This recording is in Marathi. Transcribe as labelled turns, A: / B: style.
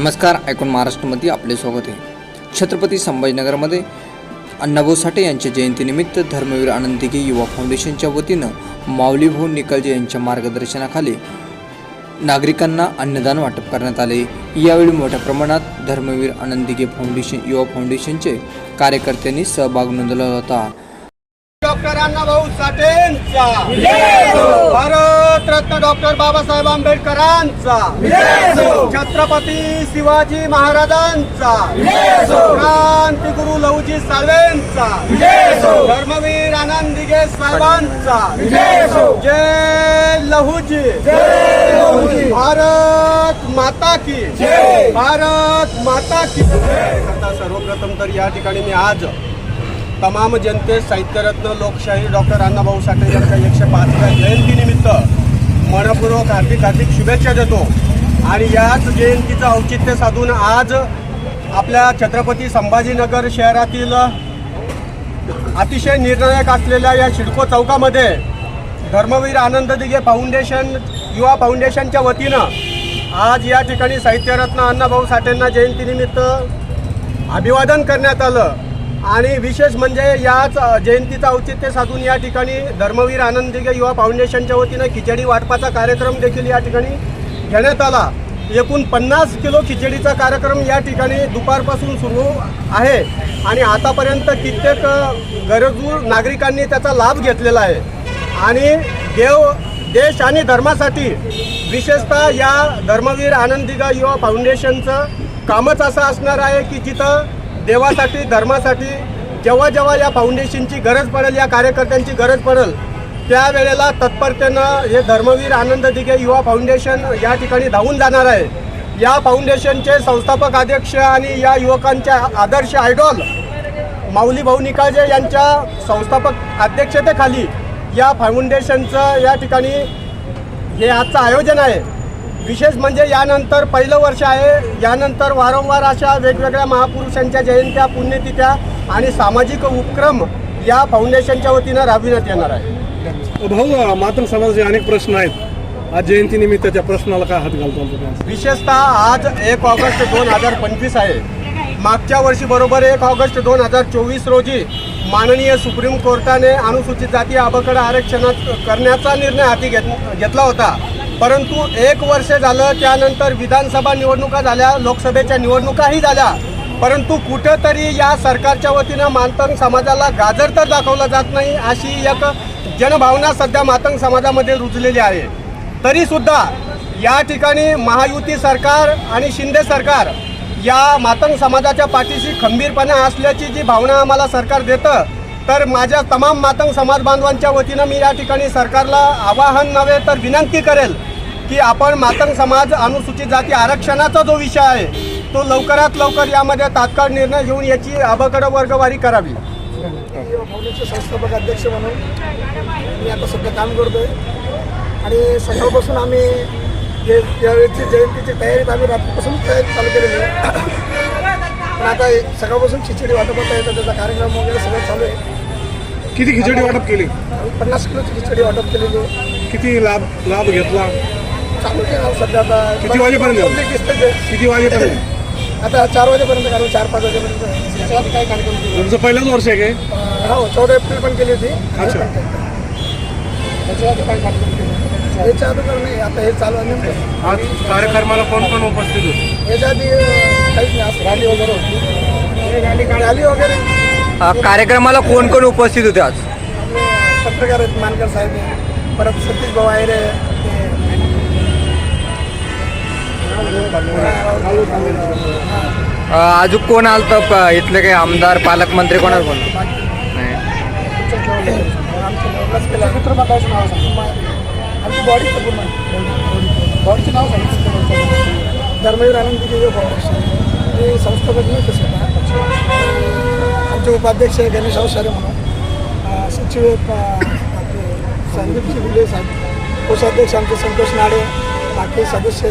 A: नमस्कार ऐकून महाराष्ट्रामध्ये आपले स्वागत आहे. छत्रपती संभाजीनगरमध्ये अण्णाभाऊ साठे यांच्या जयंतीनिमित्त धर्मवीर आनंद दिघे युवा फाउंडेशनच्या वतीनं माऊली भाऊ यांच्या मार्गदर्शनाखाली नागरिकांना अन्नदान वाटप करण्यात आले. यावेळी मोठ्या प्रमाणात धर्मवीर आनंद दिघे फाउंडेशन युवा फाउंडेशनचे कार्यकर्त्यांनी सहभाग नोंदवला होता.
B: डॉक्टर अण्णाभाऊ साठेंचा. भारत रत्न डॉक्टर बाबासाहेब आंबेडकरांचा. छत्रपती शिवाजी महाराजांचा. क्रांतिगुरु लहुजी साळवेंचा. धर्मवीर आनंद दिघे साहेबांचा जय लहुजी. भारत माता की. भारत माता की. करता सर्वप्रथम तर या ठिकाणी मी आज तमाम जनतेस साहित्यरत्न लोकशाही डॉक्टर अण्णाभाऊ साठे यांच्या एकशे पाचव्या जयंतीनिमित्त मनपूर्वक हार्दिक हार्दिक शुभेच्छा देतो. आणि याच जयंतीचं औचित्य साधून आज आपल्या छत्रपती संभाजीनगर शहरातील अतिशय निर्णायक असलेल्या या शिडको चौकामध्ये धर्मवीर आनंद दिघे फाउंडेशन युवा फाउंडेशनच्या वतीनं आज या ठिकाणी साहित्यरत्न अण्णाभाऊ साठेंना जयंतीनिमित्त अभिवादन करण्यात आलं. आणि विशेष म्हणजे याच जयंतीचं औचित्य साधून या ठिकाणी धर्मवीर आनंद दिघे युवा फाउंडेशनच्या वतीनं खिचडी वाटपाचा कार्यक्रम देखील या ठिकाणी घेण्यात आला. एकूण पन्नास किलो खिचडीचा कार्यक्रम या ठिकाणी दुपारपासून सुरू आहे. आणि आतापर्यंत कित्येक गरजू नागरिकांनी त्याचा लाभ घेतलेला आहे. आणि देव देश आणि धर्मासाठी विशेषतः या धर्मवीर आनंदिगा युवा फाउंडेशनचं कामच असं असणार आहे की जिथं देवासाठी धर्मासाठी जेव्हा जेव्हा या फाउंडेशनची गरज पडेल या कार्यकर्त्यांची गरज पडेल त्यावेळेला तत्परतेनं हे धर्मवीर आनंद दिघे युवा फाउंडेशन या ठिकाणी धावून जाणार आहे. या फाउंडेशनचे संस्थापक अध्यक्ष आणि या युवकांच्या आदर्श आयडॉल माऊली भाऊ निकाळजे यांच्या संस्थापक अध्यक्षतेखाली या फाउंडेशनचं या ठिकाणी हे आजचं आयोजन आहे. विशेष म्हणजे यानंतर पहिलं वर्ष आहे. यानंतर वारंवार अशा वेगवेगळ्या महापुरुषांच्या जयंत्या पुण्यतिथ्या आणि सामाजिक उपक्रम या फाउंडेशनच्या वतीनं राबविण्यात येणार आहे.
C: भाऊ मातंग समाजाचे अनेक प्रश्न आहेत. आज जयंतीनिमित्त त्या प्रश्नाला काय हात घालतो?
B: विशेषतः आज एक ऑगस्ट दोन हजार पंचवीस आहे. मागच्या वर्षी बरोबर एक ऑगस्ट दोन हजार चोवीस रोजी माननीय सुप्रीम कोर्टाने अनुसूचित जाती आबकड आरक्षणात करण्याचा निर्णय हाती घेत घेतला होता. परंतु एक वर्ष झालं त्यानंतर विधानसभा निवडणुका झाल्या लोकसभेच्या निवडणुकाही झाल्या. परंतु कुठंतरी या सरकारच्या वतीनं मातंग समाजाला गाजर तर दाखवला जात नाही अशी एक जनभावना सध्या मातंग समाजामध्ये रुजलेली आहे. तरीसुद्धा या ठिकाणी महायुती सरकार आणि शिंदे सरकार या मातंग समाजाच्या पाठीशी खंबीरपणे असल्याची जी भावना आम्हाला सरकार देतं तर माझ्या तमाम मातंग समाज बांधवांच्या वतीनं मी या ठिकाणी सरकारला आवाहन नव्हे तर विनंती करेल की आपण मातंग समाज अनुसूचित जाती आरक्षणाचा जो विषय आहे तो लवकरात लवकर यामध्ये तात्काळ निर्णय घेऊन याची अबकड वर्गवारी करावी.
D: फाउंडेशनचे संस्थापक अध्यक्ष म्हणून मी आता सध्या काम करतोय. आणि सकाळपासून आम्ही जे यावेळेची जयंतीची तयारीत आम्ही रात्रीपासून तयारी चालू केलेली आहे. पण आता हे सकाळपासून खिचडी वाटप होत आहे त्याचा कार्यक्रम वगैरे सगळं चालू आहे.
C: किती खिचडी वाटप केली?
D: आम्ही पन्नास किलोची खिचडी वाटप केलेली आहे
C: किती लाभ लाभ घेतला?
D: केलं सध्या आता
C: किती वाजेपर्यंत?
D: कोणती किस्त आहे?
C: किती वाजेपर्यंत?
D: आता चार वाजेपर्यंत काढू चार पाच वाजेपर्यंत. काय कार्यक्रम
C: तुमचं पहिलंच वर्ष आहे काय?
D: हो चौदा एप्रिल पण केली होती.
C: अच्छा.
D: याच्या अगोदर नाही आता हे चालू आहे नेमकं.
C: आज कार्यक्रमाला कोण कोण उपस्थित होते?
D: याच्या आधी काहीच नाही रॅली वगैरे होती. रॅली वगैरे.
A: कार्यक्रमाला कोण कोण उपस्थित होते आज?
D: पत्रकार आहेत मानकर साहेब. परत सतीश भाऊ आहे रे.
A: अजून कोण आलं तर इथले काही आमदार पालकमंत्री कोणाला कोण? नाही.
D: नाव आमची नाव धर्मवीर आनंद हे संस्थापक आमचे उपाध्यक्ष आहे गणेश अवसारे म्हणून. सचिव संदीप शिवले साहेब कोषाध्यक्ष आमचे संतोष नाडे बाकी सदस्य